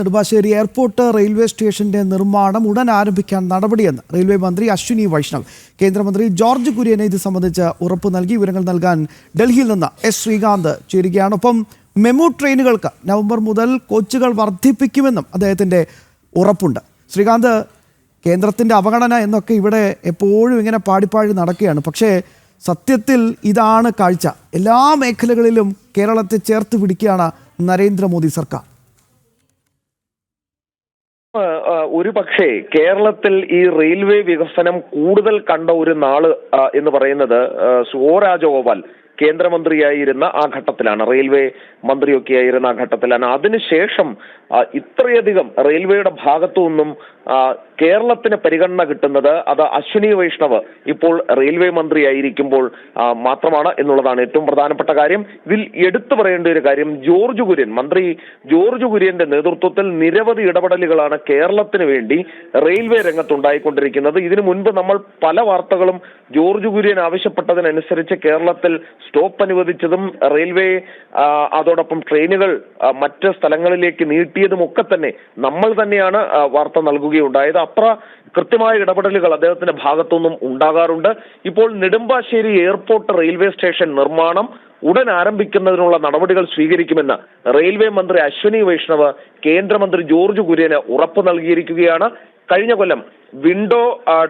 Nedumbassery airport railway സ്റ്റേഷന്റെ നിർമ്മാണം ഉടൻ ആരംഭിക്കാൻ നടപടിയെന്ന് റെയിൽവേ മന്ത്രി അശ്വിനി വൈഷ്ണവ്. കേന്ദ്രമന്ത്രി ജോർജ് കുര്യനെ ഇത് സംബന്ധിച്ച് ഉറപ്പ് നൽകി വിവരങ്ങൾ നൽകാൻ ഡൽഹിയിൽ നിന്ന് എസ് ശ്രീകാന്ത് ചേരുകയാണ്. ഒപ്പം മെമു ട്രെയിനുകൾക്ക് നവംബർ മുതൽ കോച്ചുകൾ വർദ്ധിപ്പിക്കുമെന്നും അദ്ദേഹത്തിന്റെ ഉറപ്പുണ്ട്. ശ്രീകാന്ത് കേന്ദ്രത്തിന്റെ അവഗണന എന്നൊക്കെ ഇവിടെ എപ്പോഴും ഇങ്ങനെ പാടിപ്പാടി നടക്കുകയാണ്. പക്ഷേ സത്യത്തിൽ ഇതാണ് കാഴ്ച. എല്ലാ മേഖലകളിലും കേരളത്തെ ചേർത്ത് പിടിക്കുകയാണ് നരേന്ദ്രമോദി സർക്കാർ. ഒരു പക്ഷേ കേരളത്തിൽ ഈ റെയിൽവേ വികസനം കൂടുതൽ കണ്ട ഒരു നാൾ എന്ന് പറയുന്നത് ആ, ഒ രാജഗോപാൽ കേന്ദ്രമന്ത്രിയായിരുന്ന ആ ഘട്ടത്തിലാണ്. റെയിൽവേ മന്ത്രിയൊക്കെ ആയിരുന്ന ആ ഘട്ടത്തിലാണ്. അതിനുശേഷം ഇത്രയധികം റെയിൽവേയുടെ ഭാഗത്തു നിന്നും കേരളത്തിന് പരിഗണന കിട്ടുന്നത് അത് അശ്വിനി വൈഷ്ണവ് ഇപ്പോൾ റെയിൽവേ മന്ത്രിയായിരിക്കുമ്പോൾ മാത്രമാണ് എന്നുള്ളതാണ് ഏറ്റവും പ്രധാനപ്പെട്ട കാര്യം. ഇതിൽ എടുത്തു പറയേണ്ട ഒരു കാര്യം ജോർജ് കുര്യൻ മന്ത്രി ജോർജ് കുര്യന്റെ നേതൃത്വത്തിൽ നിരവധി ഇടപെടലുകളാണ് കേരളത്തിന് വേണ്ടി റെയിൽവേ രംഗത്തുണ്ടായിക്കൊണ്ടിരിക്കുന്നത്. ഇതിനു മുൻപ് നമ്മൾ പല വാർത്തകളും ജോർജ് കുര്യൻ ആവശ്യപ്പെട്ടതിനനുസരിച്ച് കേരളത്തിൽ സ്റ്റോപ്പ് അനുവദിച്ചതും റെയിൽവേ അതോടൊപ്പം ട്രെയിനുകൾ മറ്റ് സ്ഥലങ്ങളിലേക്ക് നീട്ടിയതും ഒക്കെ തന്നെ നമ്മൾ തന്നെയാണ് വാർത്ത വാർത്ത നൽകുകയുണ്ടായത് അത്ര കൃത്യമായ ഇടപെടലുകൾ അദ്ദേഹത്തിന്റെ ഭാഗത്തുനിന്നും ഉണ്ടാകാറുണ്ട്. ഇപ്പോൾ നെടുമ്പാശ്ശേരി എയർപോർട്ട് റെയിൽവേ സ്റ്റേഷൻ നിർമ്മാണം ഉടൻ ആരംഭിക്കുന്നതിനുള്ള നടപടികൾ സ്വീകരിക്കുമെന്ന് റെയിൽവേ മന്ത്രി അശ്വനി വൈഷ്ണവ് കേന്ദ്രമന്ത്രി ജോർജ് കുര്യന് ഉറപ്പ് നൽകിയിരിക്കുകയാണ്. കഴിഞ്ഞ കൊല്ലം വിൻഡോ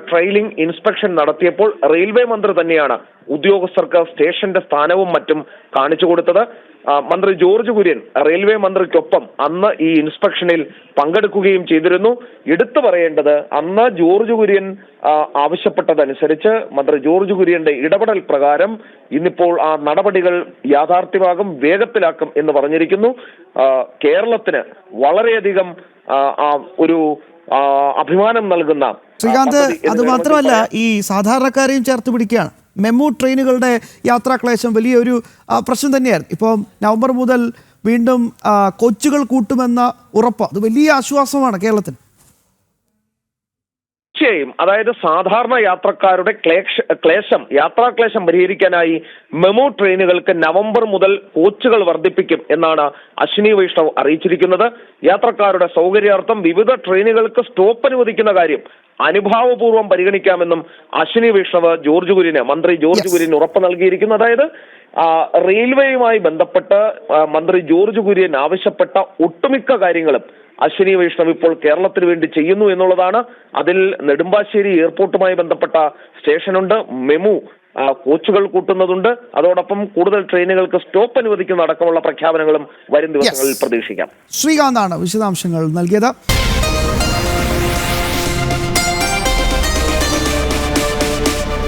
ട്രെയിലിംഗ് ഇൻസ്പെക്ഷൻ നടത്തിയപ്പോൾ റെയിൽവേ മന്ത്രി തന്നെയാണ് ഉദ്യോഗസ്ഥർക്ക് സ്റ്റേഷന്റെ സ്ഥാനവും മറ്റും കാണിച്ചു കൊടുത്തത്. മന്ത്രി ജോർജ് കുര്യൻ റെയിൽവേ മന്ത്രിക്കൊപ്പം അന്ന് ഈ ഇൻസ്പെക്ഷനിൽ പങ്കെടുക്കുകയും ചെയ്തിരുന്നു. എടുത്തു പറയേണ്ടത് അന്ന് ജോർജ് കുര്യൻ ആവശ്യപ്പെട്ടതനുസരിച്ച് മന്ത്രി ജോർജ് കുര്യന്റെ ഇടപെടൽ പ്രകാരം ഇന്നിപ്പോൾ ആ നടപടികൾ യാഥാർത്ഥ്യമാകും വേഗത്തിലാക്കും എന്ന് പറഞ്ഞിരിക്കുന്നു. കേരളത്തിന് വളരെയധികം ഒരു അഭിമാനം നൽകുന്ന ശ്രീകാന്ത് അത് മാത്രമല്ല ഈ സാധാരണക്കാരെയും ചേർത്ത് പിടിക്കുകയാണ്. മെമു ട്രെയിനുകളുടെ യാത്രാക്ലേശം വലിയൊരു പ്രശ്നം തന്നെയായിരുന്നു ഇപ്പോൾ നവംബർ മുതൽ വീണ്ടും കോച്ചുകൾ കൂട്ടുമെന്ന ഉറപ്പ്. അത് വലിയ ആശ്വാസമാണ് കേരളത്തിന്. തീർച്ചയായും അതായത് സാധാരണ യാത്രക്കാരുടെ ക്ലേശ ക്ലേശം യാത്രാക്ലേശം പരിഹരിക്കാനായി മെമു ട്രെയിനുകൾക്ക് നവംബർ മുതൽ കോച്ചുകൾ വർദ്ധിപ്പിക്കും എന്നാണ് അശ്വിനി വൈഷ്ണവ് അറിയിച്ചിരിക്കുന്നത് യാത്രക്കാരുടെ സൗകര്യാർത്ഥം വിവിധ ട്രെയിനുകൾക്ക് സ്റ്റോപ്പ് അനുവദിക്കുന്ന കാര്യം അനുഭാവപൂർവം പരിഗണിക്കാമെന്നും അശ്വിനി വൈഷ്ണവ് ജോർജ് കുര്യന് മന്ത്രി ജോർജ്. കുര്യന് ഉറപ്പ് നൽകിയിരിക്കുന്നു അതായത് റെയിൽവേയുമായി ബന്ധപ്പെട്ട് മന്ത്രി ജോർജ് കുര്യൻ ആവശ്യപ്പെട്ട ഒട്ടുമിക്ക കാര്യങ്ങളും അശ്വിനി വൈഷ്ണവ് ഇപ്പോൾ കേരളത്തിന് വേണ്ടി ചെയ്യുന്നു എന്നുള്ളതാണ്. അതിൽ നെടുമ്പാശ്ശേരി എയർപോർട്ടുമായി ബന്ധപ്പെട്ട സ്റ്റേഷനുണ്ട്. മെമു കോച്ചുകൾ കൂട്ടുന്നതുണ്ട്. അതോടൊപ്പം കൂടുതൽ ട്രെയിനുകൾക്ക് സ്റ്റോപ്പ് അനുവദിക്കുന്ന അടക്കമുള്ള പ്രഖ്യാപനങ്ങളും വരും ദിവസങ്ങളിൽ പ്രതീക്ഷിക്കാം. ശ്രീകാന്താണ് വിശദാംശങ്ങൾ നൽകിയത്.